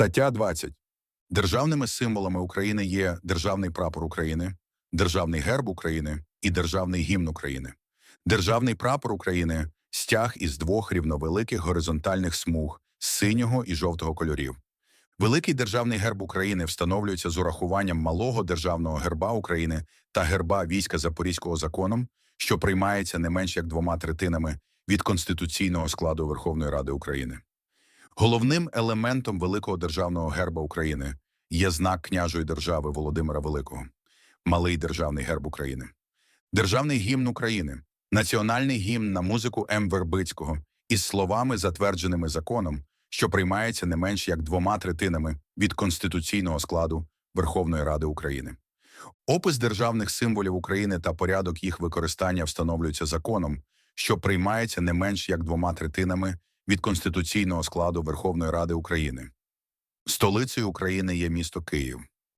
Стаття 20. Державними символами України є Державний прапор України, Державний герб України і Державний гімн України. Державний прапор України стяг із двох рівновеликих горизонтальних смуг синього і жовтого кольорів. Великий державний герб України встановлюється з урахуванням малого державного герба України та герба війська Запорізького законом, що приймається не менш як двома третинами від конституційного складу Верховної Ради України. Головним елементом великого державного герба України є знак княжої держави Володимира Великого, малий державний герб України, державний гімн України, національний гімн на музику М. Вербицького із словами, затвердженими законом, що приймається не менш як двома третинами від конституційного складу Верховної Ради України. Опис державних символів України та порядок їх використання встановлюються законом, що приймається не менш як двома третинами від конституційного складу Верховної Ради України. Столицею України є місто Київ.